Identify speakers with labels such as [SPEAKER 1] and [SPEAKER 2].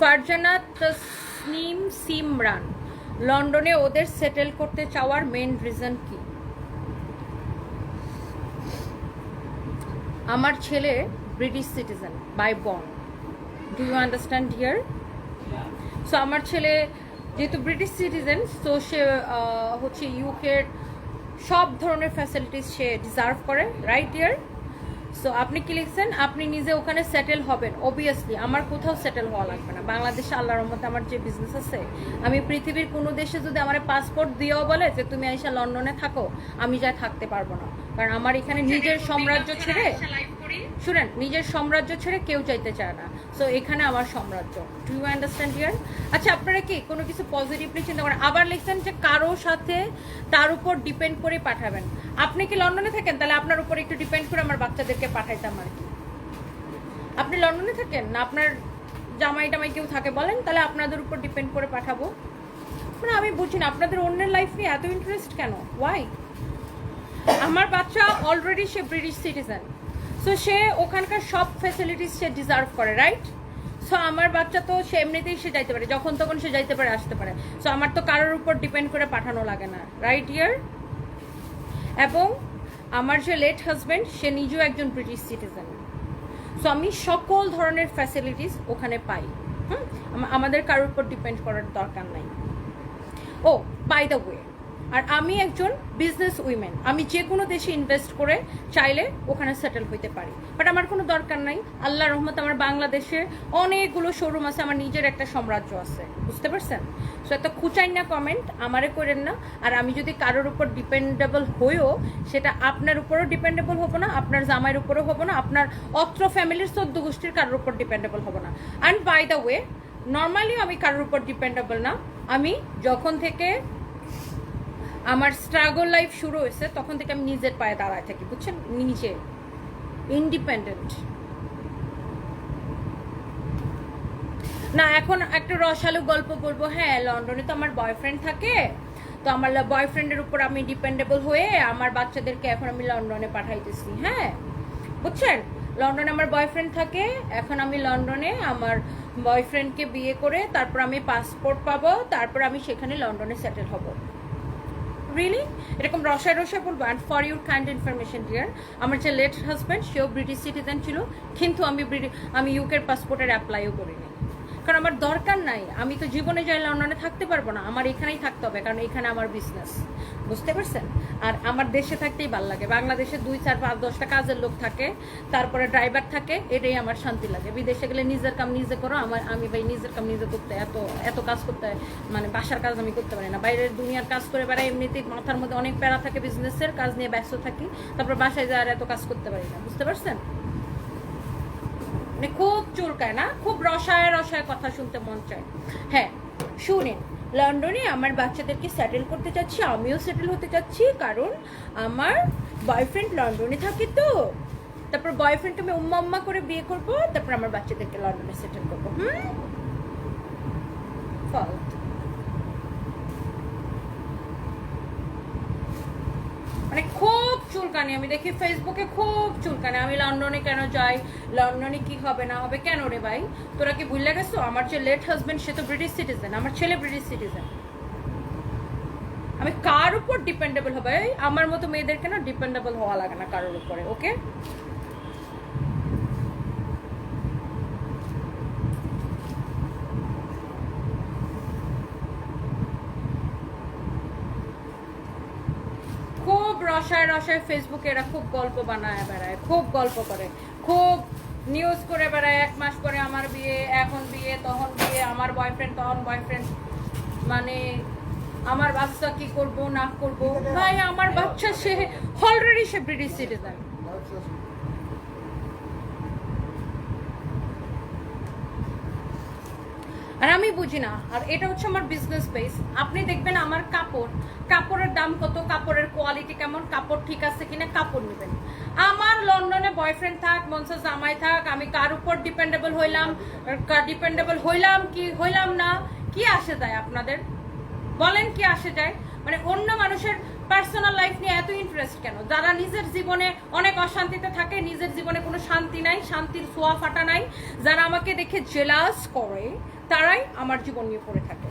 [SPEAKER 1] ফারজানা তসনিম সিমরান, লন্ডনে ওদের সেটেল করতে চাওয়ার মেন রিজন কি? আমার ছেলে British citizen by born do you understand here so আমার ছেলে যেহেতু ব্রিটিশ সিটিজেন তো সে হচ্ছে ইউকের সব ধরনের ফ্যাসিলিটিস সে ডিজার্ভ করে রাইট ইয়ার সো আপনি কি লিখছেন? আপনি নিজে ওখানে সেটেল হবেন অবভিয়াসলি আমার কোথাও সেটেল হওয়া লাগবে না। বাংলাদেশে আল্লাহর রহমতে আমার যে বিজনেস আছে আমি পৃথিবীর কোনো দেশে যদি আমার পাসপোর্ট দিয়েও বলে যে তুমি আইসা লন্ডনে থাকো আমি যা থাকতে পারব না। কারণ আমার এখানে নিজের সাম্রাজ্য ছেড়ে শুনেন, নিজের সাম্রাজ্য ছেড়ে কেউ চাইতে চায় না। সো এখানে আমার সাম্রাজ্য। ডু ইউ আন্ডারস্ট্যান্ড ইয়ার আচ্ছা আপনারা কি কোনো কিছু পজিটিভলি চিন্তা করেন? আবার লিখছেন যে কারও সাথে তার উপর ডিপেন্ড করে পাঠাবেন। আপনি কি লন্ডনে থাকেন? তাহলে আপনার উপর একটু ডিপেন্ড করে আমার বাচ্চাদেরকে পাঠাইতাম আর কি। আপনি লন্ডনে থাকেন? না, আপনার জামাই টামাই কেউ থাকে বলেন, তাহলে আপনাদের উপর ডিপেন্ড করে পাঠাবো। মানে আমি বুঝি না, আপনাদের অন্যের লাইফ নিয়ে এত ইন্টারেস্ট কেন? ওয়াই আমার বাচ্চা অলরেডি সে ব্রিটিশ সিটিজেন সো সে ওখানকার সব ফ্যাসিলিটিস সে ডিজার্ভ করে রাইট সো আমার বাচ্চা তো সে এমনিতেই সে যাইতে পারে, যখন তখন সে যাইতে পারে, আসতে পারে। সো আমার তো কারোর উপর ডিপেন্ড করে পাঠানো লাগে না রাইট ইয়ার এবং আমার যে লেট হাজব্যান্ড সে নিজেও একজন ব্রিটিশ সিটিজেন সো আমি সকল ধরনের ফ্যাসিলিটিস ওখানে পাই। হুম? আমাদের কারোর উপর ডিপেন্ড করার দরকার নাই। ও বাই দ্য ওয়ে আর আমি একজন বিজনেস উইমেন আমি যে কোনো দেশে ইনভেস্ট করে চাইলে ওখানে সেটেল হইতে পারি। বাট আমার কোনো দরকার নাই। আল্লাহ রহমত আমার বাংলাদেশে অনেকগুলো শোরুম আছে, আমার নিজের একটা সাম্রাজ্য আছে। বুঝতে পারছেন? সো এত খুচাই না কমেন্ট আমারে করেন না। আর আমি যদি কারোর উপর ডিপেন্ডেবল হইও, সেটা আপনার উপরও ডিপেন্ডেবল হব না, আপনার জামাইয়ের উপরও হব না, আপনার অত্র ফ্যামিলির চোদ্দ গোষ্ঠীর কারোর উপর ডিপেন্ডেবল হব না। And by the way normally আমি কারোর উপর ডিপেন্ডেবল না। আমি যখন থেকে আমার স্ট্রাগল লাইফ শুরু হয়েছে, তখন থেকে আমি নিজের পায়ে দাঁড়ায় থাকি, বুঝছেন? নিজে ইন্ডিপেন্ডেন্ট না, এখন একটা রসালো গল্প বলব। হ্যাঁ লন্ডনে তো আমার বয়ফ্রেন্ড থাকে, তো আমার বয়ফ্রেন্ডের উপর আমি ডিপেন্ডেবল হয়ে আমার বাচ্চাদেরকে এখন আমি লন্ডনে পাঠাইতেছি হ্যাঁ? বুঝছেন? লন্ডনে আমার বয়ফ্রেন্ড থাকে, এখন আমি লন্ডনে আমার বয়ফ্রেন্ডকে বিয়ে করে তারপর আমি পাসপোর্ট পাবো, তারপর আমি সেখানে লন্ডনে সেটেল হব। রিয়েলি এরকম রসায় রসায় বলব and for your kind information dear আমার যে লেট হাজব্যান্ড সেও ব্রিটিশ সিটিজেন ছিল, কিন্তু আমি আমি ইউকের পাসপোর্টের অ্যাপ্লাইও করিনি। কারণ আমার দরকার নাই। আমি তো জীবনে যাই লন্ডনে থাকতে পারব না। আমার এখানেই থাকতে হবে, কারণ এখানে আমার বিজনেস বুঝতে পারছেন? আর আমার দেশে থাকতেই ভালো লাগে। বাংলাদেশে দুই, চার, পাঁচ, দশটা কাজের লোক থাকে, তারপরে ড্রাইভার থাকে, এটাই আমার শান্তি লাগে। বিদেশে গেলে নিজের কাম নিজে করো। আমার, আমি ভাই নিজের কাম নিজে করতে এত এত কাজ করতে মানে বাসার কাজ আমি করতে পারি না। বাইরের দুনিয়ার কাজ করে বেড়াই এমনিতেই মাথার মধ্যে অনেক প্যারা থাকে বিজনেসের কাজ নিয়ে ব্যস্ত থাকি, তারপর বাসায় যাওয়ার এত কাজ করতে পারি না। বুঝতে পারছেন? মানে খুব চুলকায় না, খুব রসায় রসায় কথা শুনতে মন চায়। হ্যাঁ শুনেন, লন্ডনে আমার বাচ্চাদেরকে সেটেল করতে চাচ্ছি আমিও সেটেল হতে চাচ্ছি কারণ আমার বয়ফ্রেন্ড লন্ডনে থাকে তো। তারপর বয়ফ্রেন্ডকে আমি উম্মা উম্মা করে বিয়ে করব, তারপর আমার বাচ্চাদেরকে লন্ডনে সেটেল করব, হুম? মানে খুব চুলকানি। আমি দেখি ফেসবুকে খুব চুলকানি। আমি লন্ডনে কেন যাই? লন্ডনে কি হবে, না হবে, কেন রে ভাই? তোরা কি ভুললে গেছো? আমার যে লেট হাজবেন্ড সে তো ব্রিটিশ সিটিজেন আমার ছেলে ব্রিটিশ সিটিজেন আমি কার উপর ডিপেন্ডেবল হবে? আমার মতো মেয়েদেরকে না ডিপেন্ডেবল হওয়া লাগে না কারোর উপরে ওকে খুব রসায় রসায় ফেসবুকে এরা খুব গল্প বানায় বেড়ায়, খুব গল্প করে। খুব নিউজ করে বেড়ায়, এক মাস পরে আমার বিয়ে, এখন বিয়ে, তখন বিয়ে, আমার বয়ফ্রেন্ড তখন বয়ফ্রেন্ড মানে আমার বাচ্চা কি করব, না করব? ভাই, আমার বাচ্চা সে অলরেডি সে ব্রিটিশ সিটিজেন আর আমি বুঝি না, আর এটা হচ্ছে আমার বিজনেস বেস আপনি দেখবেন আমার কাপড় কোয়ালিটি কেমন, কাপড় ঠিক আছে কিনা, কাপড় নেবেন। আমার লন্ডনে বয়ফ্রেন্ড থাক, মনসা জামাই থাক, আমি কার উপর ডিপেন্ডেবল হইলাম ডিপেন্ডেবল হইলাম কি, হইলাম না, কি আসে যায় আপনাদের? বলেন কি আসে যায়? মানে অন্য মানুষের পার্সোনাল লাইফ নিয়ে এত ইন্টারেস্ট কেন? যারা নিজের জীবনে অনেক অশান্তিতে থাকে, নিজের জীবনে কোনো শান্তি নাই, শান্তির সোয়া ফাটা নাই, যারা আমাকে দেখে জেলাস করে, তারাই আমার জীবন নিয়ে পড়ে থাকে।